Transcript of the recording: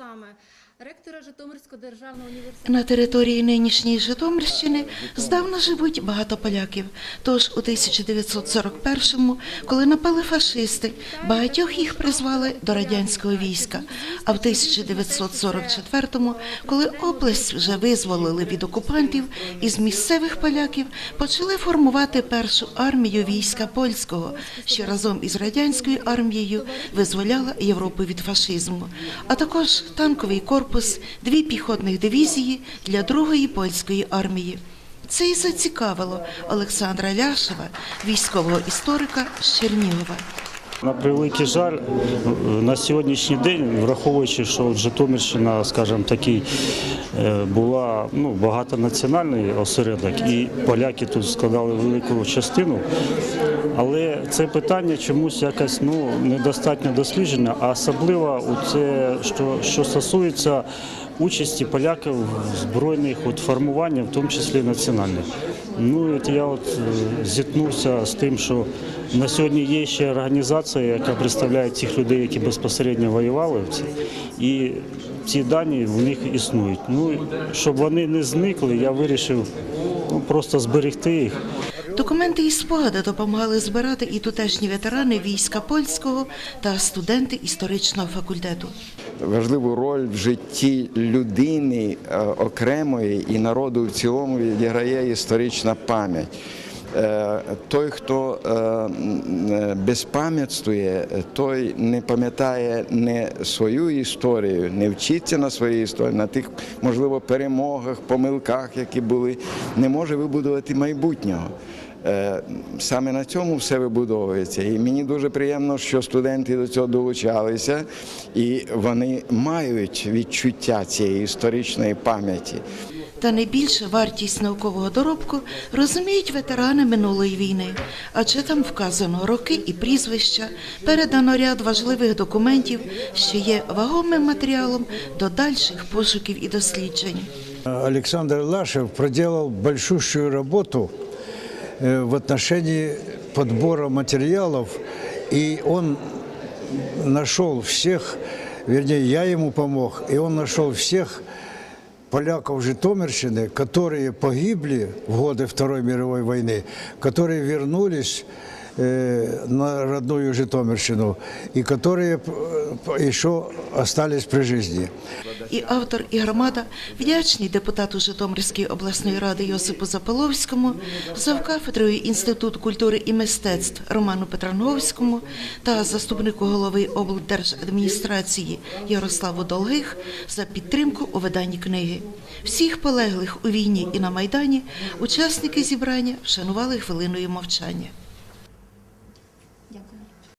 Саме ректора Житомирського державного університету. На території нинішньої Житомирщини здавна живуть багато поляків. Тож у 1941-му, коли напали фашисти, багатьох їх призвали до радянського війська. А в 1944-му, коли область вже визволили від окупантів, із місцевих поляків почали формувати першу армію війська польського, що разом із радянською армією визволяла Європу від фашизму, а також танковий корпус, дві піхотних дивізії для другої польської армії. Це і зацікавило Олександра Ляшева, військового історика з Чернігова. На превеликий жаль, на сьогоднішній день, враховуючи, що Житомирщина, скажімо, такий е, була ну, багатонаціональний осередок, і поляки тут складали велику частину. Але це питання чомусь якось ну, недостатньо досліджено, а особливо у це, що, що стосується участі поляків в збройних от, формуваннях, в тому числі національних. Ну, от я от е, зіткнувся з тим, що на сьогодні є ще організація, яка представляє тих людей, які безпосередньо воювали. І ці дані в них існують. Ну, щоб вони не зникли, я вирішив ну, просто зберегти їх. Документи і спогади допомагали збирати і тутешні ветерани війська польського та студенти історичного факультету. Важливу роль в житті людини е, окремої і народу в цілому відіграє історична пам'ять. Е, Той, хто е, безпам'ятствує, той не пам'ятає не свою історію, не вчиться на своїй історії, на тих, можливо, перемогах, помилках, які були, не може вибудувати майбутнього. Е, Саме на цьому все вибудовується. І мені дуже приємно, що студенти до цього долучалися, і вони мають відчуття цієї історичної пам'яті. Та найбільше вартість наукового доробку розуміють ветерани минулої війни, адже там вказано роки і прізвища, передано ряд важливих документів, що є вагомим матеріалом до дальших пошуків і досліджень. Александр Лашев проделал большущую работу э, в отношении подбора материалов, и он нашел всех, вернее, я ему помог, и он нашел всех поляков Житомирщины, которые погибли в годы Второй мировой войны, которые вернулись э, на родную Житомирщину и которые еще остались при жизни. І автор, і громада вдячні депутату Житомирської обласної ради Йосипу Запиловському, завкафедрою Інституту культури і мистецтв Роману Петранговському та заступнику голови облдержадміністрації Ярославу Долгих за підтримку у виданні книги. Всіх полеглих у війні і на майдані учасники зібрання вшанували хвилиною мовчання.